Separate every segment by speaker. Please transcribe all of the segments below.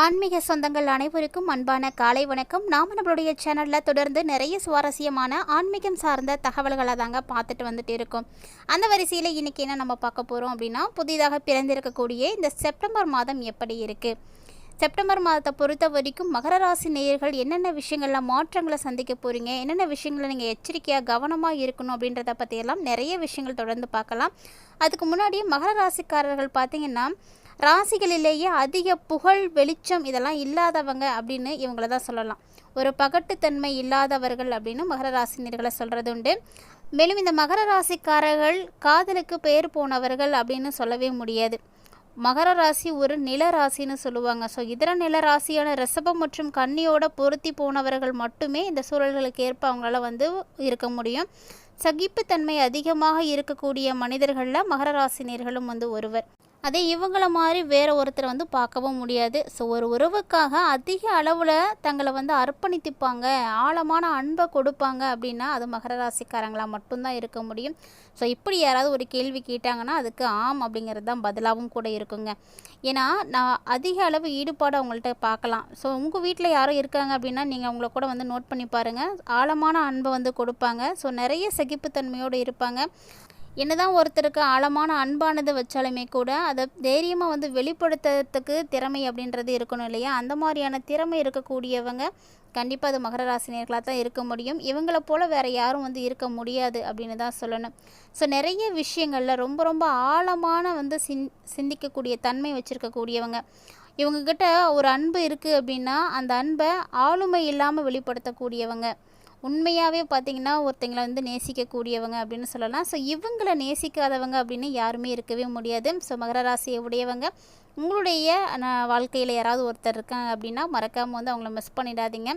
Speaker 1: ஆன்மீக சொந்தங்கள் அனைவருக்கும் அன்பான காலை வணக்கம். நாம் நம்மளுடைய சேனலில் தொடர்ந்து நிறைய சுவாரஸ்யமான ஆன்மீகம் சார்ந்த தகவல்களை தாங்க பார்த்துட்டு வந்துட்டு இருக்கோம். அந்த வரிசையில் இன்றைக்கி என்ன நம்ம பார்க்க போகிறோம் அப்படின்னா புதிதாக பிறந்திருக்கக்கூடிய இந்த செப்டம்பர் மாதம் எப்படி இருக்குது செப்டம்பர் மாதத்தை பொறுத்த வரைக்கும் மகர ராசி நேயர்கள் என்னென்ன விஷயங்களில் மாற்றங்களை சந்திக்க போகிறீங்க என்னென்ன விஷயங்களை நீங்கள் எச்சரிக்கையாக கவனமாக இருக்கணும் அப்படின்றத பற்றியெல்லாம் நிறைய விஷயங்கள் தொடர்ந்து பார்க்கலாம். அதுக்கு முன்னாடி மகர ராசிக்காரர்கள் பார்த்திங்கன்னா ராசிகளிலேயே அதிக புகழ் வெளிச்சம் இதெல்லாம் இல்லாதவங்க அப்படின்னு இவங்கள தான் சொல்லலாம். ஒரு பகட்டுத்தன்மை இல்லாதவர்கள் அப்படின்னு மகர ராசினியர்களை சொல்கிறது உண்டு. மேலும் இந்த மகர ராசிக்காரர்கள் காதலுக்கு பெயர் போனவர்கள் அப்படின்னு சொல்லவே முடியாது. மகர ராசி ஒரு நில ராசின்னு சொல்லுவாங்க. ஸோ இதர நில ராசியான ரிஷபம் மற்றும் கன்னியோட பொருத்தி போனவர்கள் மட்டுமே இந்த சூழல்களுக்கு ஏற்ப அவங்களால வந்து இருக்க முடியும். சகிப்புத்தன்மை அதிகமாக இருக்கக்கூடிய மனிதர்களில் மகர ராசினியர்களும் வந்து ஒருவர். அதே இவங்கள மாதிரி வேற ஒருத்தரை வந்து பார்க்கவும் முடியாது. ஸோ ஒரு உறவுக்காக அதிக அளவில் தங்களை வந்து அர்ப்பணித்துப்பாங்க ஆழமான அன்பை கொடுப்பாங்க அப்படின்னா அது மகர ராசிக்காரங்களா மட்டும்தான் இருக்க முடியும். ஸோ இப்படி யாராவது ஒரு கேள்வி கேட்டாங்கன்னா அதுக்கு ஆம் அப்படிங்கிறது தான் பதிலாகவும் கூட இருக்குங்க. ஏன்னா நான் அதிக அளவு ஈடுபாடு அவங்கள்ட்ட பார்க்கலாம். ஸோ உங்கள் வீட்டில் யாரும் இருக்காங்க அப்படின்னா நீங்கள் அவங்கள கூட வந்து நோட் பண்ணி பாருங்கள் ஆழமான அன்பை வந்து கொடுப்பாங்க. ஸோ நிறைய சகிப்புத்தன்மையோடு இருப்பாங்க. என்னதான் ஒருத்தருக்கு ஆழமான அன்பானது வச்சாலுமே கூட அதை தைரியமாக வந்து வெளிப்படுத்துறதுக்கு திறமை அப்படின்றது இருக்கணும் இல்லையா? அந்த மாதிரியான திறமை இருக்கக்கூடியவங்க கண்டிப்பாக அது மகர ராசினியர்களாக தான் இருக்க முடியும். இவங்கள போல் வேறு யாரும் வந்து இருக்க முடியாது அப்படின்னு தான் சொல்லணும். ஸோ நிறைய விஷயங்களில் ரொம்ப ரொம்ப ஆழமான வந்து சிந் சிந்திக்கக்கூடிய தன்மை வச்சுருக்கக்கூடியவங்க. இவங்கக்கிட்ட ஒரு அன்பு இருக்குது அப்படின்னா அந்த அன்பை ஆளுமை இல்லாமல் வெளிப்படுத்தக்கூடியவங்க. உண்மையாகவே பார்த்தீங்கன்னா ஒருத்தங்களை வந்து நேசிக்கக்கூடியவங்க அப்படின்னு சொல்லலாம். ஸோ இவங்களை நேசிக்காதவங்க அப்படின்னு யாருமே இருக்கவே முடியாது. ஸோ மகர ராசியை உடையவங்க. உங்களுடைய வாழ்க்கையில் யாராவது ஒருத்தர் இருக்காங்க அப்படின்னா மறக்காமல் வந்து அவங்கள மிஸ் பண்ணிடாதீங்க.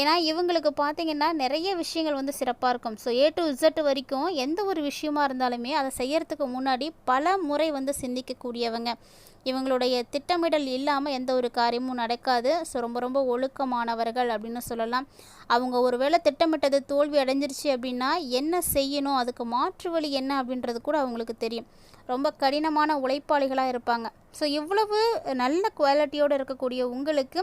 Speaker 1: ஏன்னா இவங்களுக்கு பார்த்தீங்கன்னா நிறைய விஷயங்கள் வந்து சிறப்பாக இருக்கும். ஸோ ஏ டு இசட் வரைக்கும் எந்த ஒரு விஷயமா இருந்தாலுமே அதை செய்யறதுக்கு முன்னாடி பல முறை வந்து சிந்திக்கக்கூடியவங்க. இவங்களுடைய திட்டமிடல் இல்லாமல் எந்த ஒரு காரியமும் நடக்காது. ஸோ ரொம்ப ரொம்ப ஒழுக்கமானவர்கள் அப்படின்னு சொல்லலாம். அவங்க ஒரு வேளை திட்டமிட்டது தோல்வி அடைஞ்சிருச்சு அப்படின்னா என்ன செய்யணும்? அதுக்கு மாற்று வழி என்ன அப்படின்றது கூட அவங்களுக்கு தெரியும். ரொம்ப கடினமான உழைப்பாளிகளாக இருப்பாங்க. ஸோ இவ்வளவு நல்ல குவாலிட்டியோடு இருக்கக்கூடிய உங்களுக்கு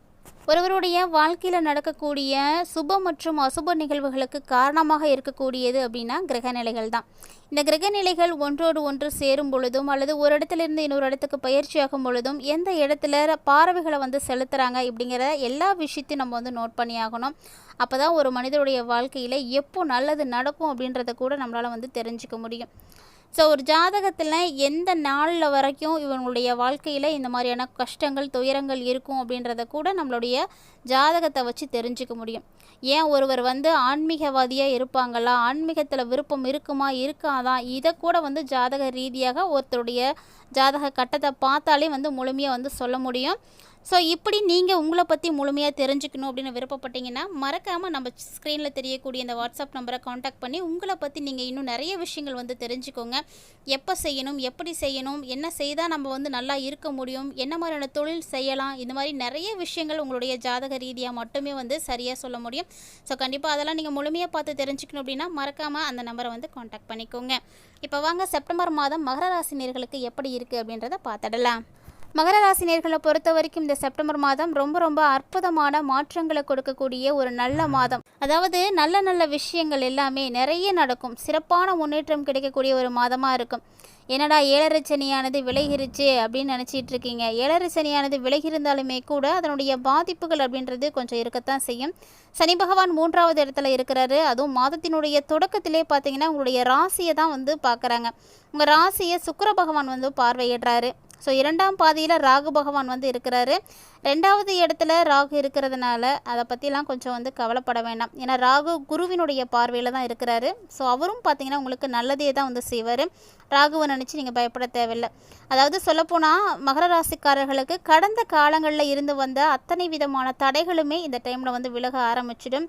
Speaker 1: ஒருவருடைய வாழ்க்கையில் நடக்கக்கூடிய சுப மற்றும் அசுப நிகழ்வுகளுக்கு காரணமாக இருக்கக்கூடியது அப்படின்னா கிரகநிலைகள் தான். இந்த கிரகநிலைகள் ஒன்றோடு ஒன்று சேரும் பொழுதும் அல்லது ஒரு இடத்துலேருந்து இன்னொரு இடத்துக்கு பயிற்சியாகும் பொழுதும் எந்த இடத்துல பார்வைகளை வந்து செலுத்துகிறாங்க இப்படிங்கிற எல்லா விஷயத்தையும் நம்ம வந்து நோட் பண்ணி ஆகணும். அப்போ தான் ஒரு மனிதனுடைய வாழ்க்கையில் எப்போ நல்லது நடக்கும் அப்படின்றத கூட நம்மளால் வந்து தெரிஞ்சுக்க முடியும். ஸோ ஒரு ஜாதகத்தில் எந்த நாளில் வரைக்கும் இவங்களுடைய வாழ்க்கையில் இந்த மாதிரியான கஷ்டங்கள் துயரங்கள் இருக்கும் அப்படின்றத கூட நம்மளுடைய ஜாதகத்தை வச்சு தெரிஞ்சுக்க முடியும். ஏன் ஒருவர் வந்து ஆன்மீகவாதியாக இருப்பாங்களா? ஆன்மீகத்தில் விருப்பம் இருக்குமா? இருக்காதா? இதை கூட வந்து ஜாதக ரீதியாக ஒருத்தருடைய ஜாதக கட்டத்தை பார்த்தாலே வந்து முழுமையாக வந்து சொல்ல முடியும். ஸோ இப்படி நீங்கள் உங்களை பற்றி முழுமையாக தெரிஞ்சுக்கணும் அப்படின்னு விருப்பப்பட்டீங்கன்னா மறக்காமல் நம்ம ஸ்க்ரீனில் தெரியக்கூடிய இந்த வாட்ஸ்அப் நம்பரை காண்டாக்ட் பண்ணி உங்களை பற்றி நீங்கள் இன்னும் நிறைய விஷயங்கள் வந்து தெரிஞ்சுக்கோங்க. எப்போ செய்யணும் எப்படி செய்யணும் என்ன செய்தால் நம்ம வந்து நல்லா இருக்க முடியும் என்ன மாதிரியான தொழில் செய்யலாம் இந்த மாதிரி நிறைய விஷயங்கள் உங்களுடைய ஜாதக ரீதியாக மட்டுமே வந்து சரியாக சொல்ல முடியும். ஸோ கண்டிப்பாக அதெல்லாம் நீங்கள் முழுமையாக பார்த்து தெரிஞ்சுக்கணும் அப்படின்னா மறக்காமல் அந்த நம்பரை வந்து காண்டாக்ட் பண்ணிக்கோங்க. இப்போ வாங்க செப்டம்பர் மாதம் மகர ராசி நேர்களுக்கு எப்படி இருக்குது அப்படின்றத பார்த்துடலாம். மகர ராசினியர்களை பொறுத்த வரைக்கும் இந்த செப்டம்பர் மாதம் ரொம்ப ரொம்ப அற்புதமான மாற்றங்களை கொடுக்கக்கூடிய ஒரு நல்ல மாதம். அதாவது நல்ல நல்ல விஷயங்கள் எல்லாமே நிறைய நடக்கும். சிறப்பான முன்னேற்றம் கிடைக்கக்கூடிய ஒரு மாதமாக இருக்கும். என்னடா ஏழரை சனியானது விலகிருச்சு அப்படின்னு நினச்சிட்டு இருக்கீங்க. ஏழரை சனியானது விலகிருந்தாலுமே கூட அதனுடைய பாதிப்புகள் அப்படின்றது கொஞ்சம் இருக்கத்தான் செய்யும். சனி பகவான் மூன்றாவது இடத்துல இருக்கிறாரு. அதுவும் மாதத்தினுடைய தொடக்கத்திலே பார்த்தீங்கன்னா உங்களுடைய ராசியை தான் வந்து பார்க்குறாங்க. உங்கள் ராசியை சுக்கர பகவான் வந்து பார்வையிடுறாரு. ஸோ இரண்டாம் பாதியில் ராகு பகவான் வந்து இருக்கிறாரு. ரெண்டாவது இடத்துல ராகு இருக்கிறதுனால அதை பற்றிலாம் கொஞ்சம் வந்து கவலைப்பட வேண்டாம் ஏன்னா ராகு குருவினுடைய பார்வையில் தான் இருக்கிறாரு. ஸோ அவரும் பார்த்தீங்கன்னா உங்களுக்கு நல்லதே தான் வந்து செய்வார். ராகுவை நினச்சி நீங்கள் பயப்பட தேவையில்லை. அதாவது சொல்லப்போனால் மகர ராசிக்காரர்களுக்கு கடந்த காலங்களில் இருந்து வந்த அத்தனை விதமான தடைகளுமே இந்த டைமில் வந்து விலக ஆரம்பிச்சிடும்.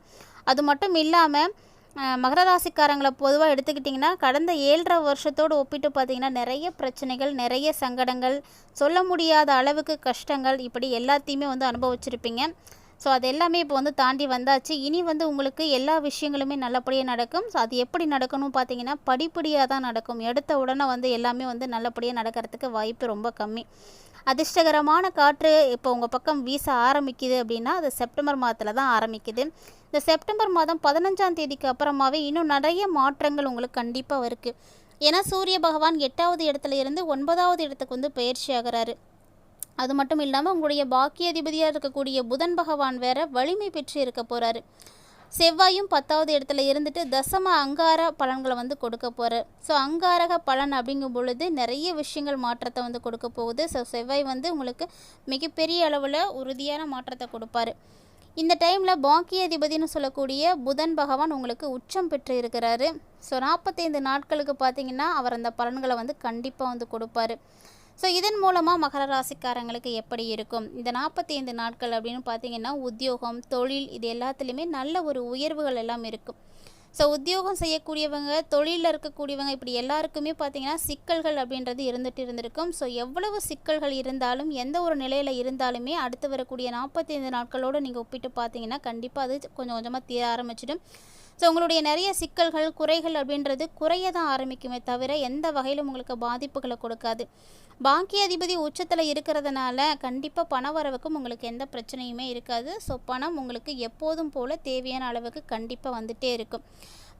Speaker 1: அது மட்டும் இல்லாமல் மகர ராசிக்காரங்களை பொதுவாக எடுத்துக்கிட்டிங்கன்னா கடந்த ஏழரை வருஷத்தோடு ஒப்பிட்டு பார்த்தீங்கன்னா நிறைய பிரச்சனைகள் நிறைய சங்கடங்கள் சொல்ல முடியாத அளவுக்கு கஷ்டங்கள் இப்படி எல்லாத்தையுமே வந்து அனுபவிச்சிருப்பீங்க. ஸோ அது எல்லாமே இப்போ வந்து தாண்டி வந்தாச்சு. இனி வந்து உங்களுக்கு எல்லா விஷயங்களுமே நல்லபடியாக நடக்கும். ஸோ அது எப்படி நடக்கணும் பார்த்தீங்கன்னா படிப்படியாக தான் நடக்கும். எடுத்த உடனே வந்து எல்லாமே வந்து நல்லபடியாக நடக்கிறதுக்கு வாய்ப்பு ரொம்ப கம்மி. அதிர்ஷ்டகரமான காற்று இப்போ உங்கள் பக்கம் வீச ஆரம்பிக்குது அப்படின்னா அது செப்டம்பர் மாதத்தில் தான் ஆரம்பிக்குது. இந்த செப்டம்பர் மாதம் பதினஞ்சாம் தேதிக்கு அப்புறமாவே இன்னும் நிறைய மாற்றங்கள் உங்களுக்கு கண்டிப்பாக இருக்குது ஏன்னா சூரிய பகவான் எட்டாவது இடத்துல இருந்து ஒன்பதாவது இடத்துக்கு வந்து பயிற்சி ஆகிறாரு. அது மட்டும் இல்லாமல் உங்களுடைய பாக்கியாதிபதியாக இருக்கக்கூடிய புதன் பகவான் வேற வலிமை பெற்று இருக்க போகிறாரு செவ்வாயும் பத்தாவது இடத்துல இருந்துட்டு தசம அங்கார பலன்களை வந்து கொடுக்க போகிறார் ஸோ அங்காரக பலன் அப்படிங்கும் பொழுது நிறைய விஷயங்கள் மாற்றத்தை வந்து கொடுக்க போகுது. ஸோ செவ்வாய் வந்து உங்களுக்கு மிகப்பெரிய அளவில் உறுதியான மாற்றத்தை கொடுப்பாரு. இந்த டைமில் பாக்கியாதிபதினு சொல்லக்கூடிய புதன் பகவான் உங்களுக்கு உச்சம் பெற்று இருக்கிறாரு. ஸோ நாற்பத்தைந்து நாட்களுக்கு பார்த்தீங்கன்னா அவர் அந்த பலன்களை வந்து கண்டிப்பாக வந்து கொடுப்பாரு. ஸோ இதன் மூலமாக மகர ராசிக்காரங்களுக்கு எப்படி இருக்கும்? இந்த நாற்பத்தி ஐந்து நாட்கள் அப்படின்னு பார்த்தீங்கன்னா உத்தியோகம் தொழில் இது எல்லாத்துலேயுமே நல்ல ஒரு உயர்வுகள் எல்லாம் இருக்கும். ஸோ உத்தியோகம் செய்யக்கூடியவங்க தொழிலில் இருக்கக்கூடியவங்க இப்படி எல்லாருக்குமே பார்த்தீங்கன்னா சிக்கல்கள் அப்படின்றது இருந்துட்டு இருந்திருக்கும். ஸோ எவ்வளவு சிக்கல்கள் இருந்தாலும் எந்த ஒரு நிலையில் இருந்தாலுமே அடுத்து வரக்கூடிய நாற்பத்தைந்து நாட்களோடு நீங்கள் ஒப்பிட்டு பார்த்தீங்கன்னா கண்டிப்பாக அது கொஞ்சம் கொஞ்சமாக தீர ஆரம்பிச்சிடும். ஸோ உங்களுடைய நிறைய சிக்கல்கள் குறைகள் அப்படின்றது குறைய தான் ஆரம்பிக்குமே தவிர எந்த வகையிலும் உங்களுக்கு பாதிப்புகளை கொடுக்காது. பாக்கியாதிபதி உச்சத்தில் இருக்கிறதுனால கண்டிப்பாக பண வரவுக்கும் உங்களுக்கு எந்த பிரச்சனையுமே இருக்காது. ஸோ பணம் உங்களுக்கு எப்போதும் போல் தேவையான அளவுக்கு கண்டிப்பாக வந்துகிட்டே இருக்கும்.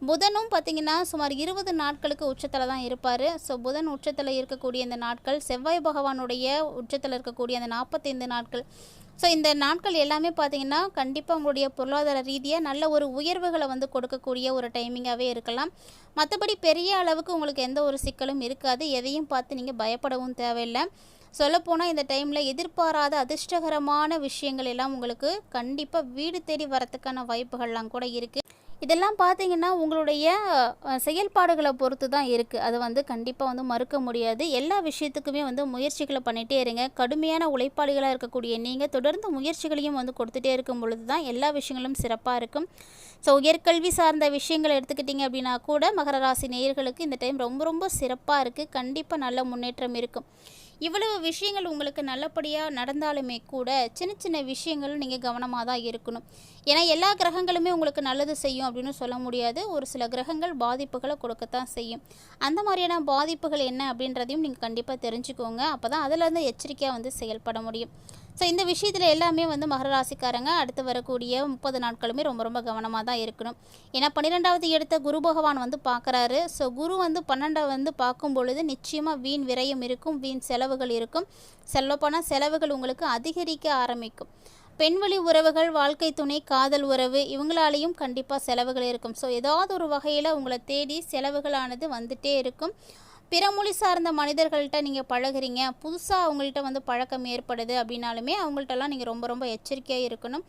Speaker 1: புதனும் பார்த்தீங்கன்னா சுமார் இருபது நாட்களுக்கு உச்சத்தில் தான் இருப்பார். ஸோ புதன் உச்சத்தில் இருக்கக்கூடிய இந்த நாட்கள் செவ்வாய் பகவானுடைய உச்சத்தில் இருக்கக்கூடிய அந்த நாற்பத்தைந்து நாட்கள் ஸோ இந்த நாட்கள் எல்லாமே பார்த்தீங்கன்னா கண்டிப்பாக உங்களுடைய பொருளாதார ரீதியாக நல்ல ஒரு உயர்வுகளை வந்து கொடுக்கக்கூடிய ஒரு டைமிங்காகவே இருக்கலாம். மற்றபடி பெரிய அளவுக்கு உங்களுக்கு எந்த ஒரு சிக்கலும் இருக்காது. எதையும் பார்த்து நீங்கள் பயப்படவும் தேவையில்லை. சொல்லப்போனால் இந்த டைமில் எதிர்பாராத அதிர்ஷ்டகரமான விஷயங்கள் எல்லாம் உங்களுக்கு கண்டிப்பாக வீடு தேடி வரத்துக்கான வாய்ப்புகள்லாம் கூட இருக்குது இதெல்லாம் பார்த்தீங்கன்னா உங்களுடைய செயல்பாடுகளை பொறுத்து தான் இருக்குது அது வந்து கண்டிப்பாக வந்து மறுக்க முடியாது. எல்லா விஷயத்துக்குமே வந்து முயற்சிகளை பண்ணிகிட்டே இருங்க. கடுமையான உழைப்பாளிகளாக இருக்கக்கூடிய நீங்கள் தொடர்ந்து முயற்சிகளையும் வந்து கொடுத்துட்டே இருக்கும் பொழுது தான் எல்லா விஷயங்களும் சிறப்பாக இருக்கும். ஸோ உயர்கல்வி சார்ந்த விஷயங்களை எடுத்துக்கிட்டிங்க அப்படின்னா கூட மகர ராசி நேயர்களுக்கு இந்த டைம் ரொம்ப ரொம்ப சிறப்பாக இருக்குது கண்டிப்பாக நல்ல முன்னேற்றம் இருக்கும். இவ்வளவு விஷயங்கள் உங்களுக்கு நல்லபடியாக நடந்தாலுமே கூட சின்ன சின்ன விஷயங்கள் நீங்கள் கவனமாக தான் இருக்கணும். ஏன்னா எல்லா கிரகங்களுமே உங்களுக்கு நல்லது செய்யும் அப்படின்னு சொல்ல முடியாது. ஒரு சில கிரகங்கள் பாதிப்புகளை கொடுக்கத்தான் செய்யும். அந்த மாதிரியான பாதிப்புகள் என்ன அப்படின்றதையும் நீங்கள் கண்டிப்பாக தெரிஞ்சுக்கோங்க. அப்போ தான் அதிலேருந்து எச்சரிக்கையாக வந்து செயல்பட முடியும். ஸோ இந்த விஷயத்தில் எல்லாமே வந்து மகர ராசிக்காரங்க அடுத்து வரக்கூடிய முப்பது நாட்களுமே ரொம்ப ரொம்ப கவனமாக தான் இருக்கணும். ஏன்னா பன்னிரெண்டாவது இடத்த குரு பகவான் வந்து பார்க்குறாரு. ஸோ குரு வந்து பன்னெண்டை வந்து பார்க்கும் பொழுது நிச்சயமாக வீண் விரயம் இருக்கும் வீண் செலவுகள் இருக்கும். செல்லப்போனால் செலவுகள் உங்களுக்கு அதிகரிக்க ஆரம்பிக்கும். பெண்வழி உறவுகள் வாழ்க்கை துணை காதல் உறவு இவங்களாலேயும் கண்டிப்பாக செலவுகள் இருக்கும். ஸோ ஏதாவது ஒரு வகையில் உங்களை தேடி செலவுகளானது வந்துட்டே இருக்கும். பிற மொழி சார்ந்த மனிதர்கள்ட்ட நீங்கள் பழகுறீங்க. புதுசாக அவங்கள்ட்ட வந்து பழக்கம் ஏற்படுது அப்படின்னாலுமே அவங்கள்ட்டலாம் நீங்கள் ரொம்ப ரொம்ப எச்சரிக்கையாக இருக்கணும்.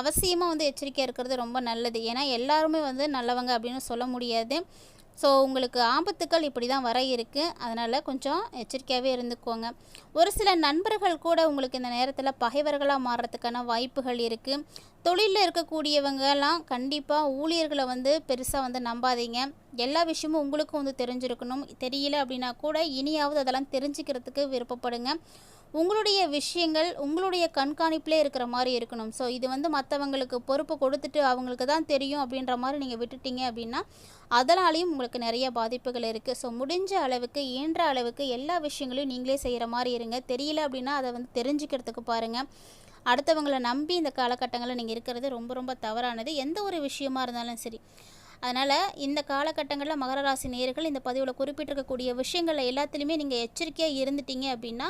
Speaker 1: அவசியமாக வந்து எச்சரிக்கையாக இருக்கிறது ரொம்ப நல்லது. ஏன்னா எல்லாருமே வந்து நல்லவங்க அப்படின்னு சொல்ல முடியாது. ஸோ உங்களுக்கு ஆபத்துக்கள் இப்படி தான் வர இருக்குது அதனால் கொஞ்சம் எச்சரிக்கையாகவே இருந்துக்கோங்க. ஒரு சில நண்பர்கள் கூட உங்களுக்கு இந்த நேரத்தில் பகைவர்களாக மாறுறதுக்கான வாய்ப்புகள் இருக்குது தொழிலில் இருக்கக்கூடியவங்கலாம் கண்டிப்பாக ஊழியர்களை வந்து பெருசாக வந்து நம்பாதீங்க. எல்லா விஷயமும் உங்களுக்கும் வந்து தெரிஞ்சிருக்கணும். தெரியல அப்படின்னா கூட இனியாவது அதெல்லாம் தெரிஞ்சுக்கிறதுக்கு விருப்பப்படுங்க. உங்களுடைய விஷயங்கள் உங்களுடைய கண்காணிப்பிலே இருக்கிற மாதிரி இருக்கணும். ஸோ இது வந்து மற்றவங்களுக்கு பொறுப்பு கொடுத்துட்டு அவங்களுக்கு தான் தெரியும் அப்படின்ற மாதிரி நீங்கள் விட்டுட்டீங்க அப்படின்னா அதனாலையும் உங்களுக்கு நிறைய பாதிப்புகள் இருக்குது ஸோ முடிஞ்ச அளவுக்கு இயன்ற அளவுக்கு எல்லா விஷயங்களையும் நீங்களே செய்கிற மாதிரி இருங்க. தெரியல அப்படின்னா அதை வந்து தெரிஞ்சுக்கிறதுக்கு பாருங்கள் அடுத்தவங்களை நம்பி இந்த காலகட்டங்களில் நீங்கள் இருக்கிறது ரொம்ப ரொம்ப தவறானது. எந்த ஒரு விஷயமா இருந்தாலும் சரி. அதனால் இந்த காலகட்டங்களில் மகர ராசி நேர்கள் இந்த பதிவில் குறிப்பிட்டிருக்கக்கூடிய விஷயங்கள் எல்லாத்துலேயுமே நீங்கள் எச்சரிக்கையாக இருந்துட்டீங்க அப்படின்னா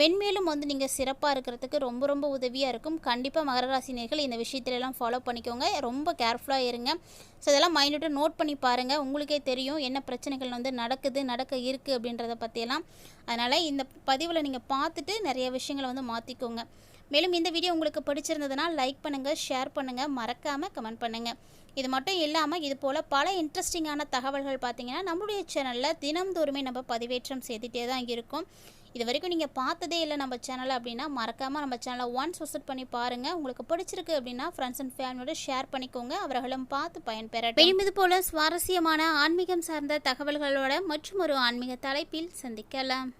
Speaker 1: மென்மேலும் வந்து நீங்கள் சிறப்பாக இருக்கிறதுக்கு ரொம்ப ரொம்ப உதவியாக இருக்கும். கண்டிப்பாக மகர ராசி நேயர்கள் இந்த விஷயத்துல எல்லாம் ஃபாலோ பண்ணிக்கோங்க. ரொம்ப கேர்ஃபுல்லாக இருங்க. ஸோ இதெல்லாம் மைண்ட்டு நோட் பண்ணி பாருங்கள் உங்களுக்கே தெரியும் என்ன பிரச்சனைகள் வந்து நடக்குது நடக்க இருக்குது அப்படின்றத பற்றியெல்லாம் அதனால் இந்த பதிவில் நீங்கள் பார்த்துட்டு நிறைய விஷயங்களை வந்து மாற்றிக்கோங்க மேலும் இந்த வீடியோ உங்களுக்கு பிடிச்சிருந்ததுன்னா லைக் பண்ணுங்கள் ஷேர் பண்ணுங்கள் மறக்காமல் கமெண்ட் பண்ணுங்கள் இது மட்டும் இல்லாமல் இது போல் பல இன்ட்ரெஸ்டிங்கான தகவல்கள் பார்த்தீங்கன்னா நம்மளுடைய சேனலில் தினம்தோறுமே நம்ம பதிவேற்றம் செய்துகிட்டே தான் இருக்கும். இது வரைக்கும் நீங்கள் பார்த்ததே இல்லை நம்ம சேனலை அப்படின்னா மறக்காமல் நம்ம சேனலை ஒன்ஸ் விசிட் பண்ணி பாருங்கள் உங்களுக்கு பிடிச்சிருக்கு அப்படின்னா ஃப்ரெண்ட்ஸ் அண்ட் ஃபேமிலியோட ஷேர் பண்ணிக்கோங்க. அவர்களும் பார்த்து பயன்பெற மேலும் இது போல் சுவாரஸ்யமான ஆன்மீகம் சார்ந்த தகவல்களோட மற்றும் ஒரு ஆன்மீக தலைப்பில் சந்திக்கலாம்.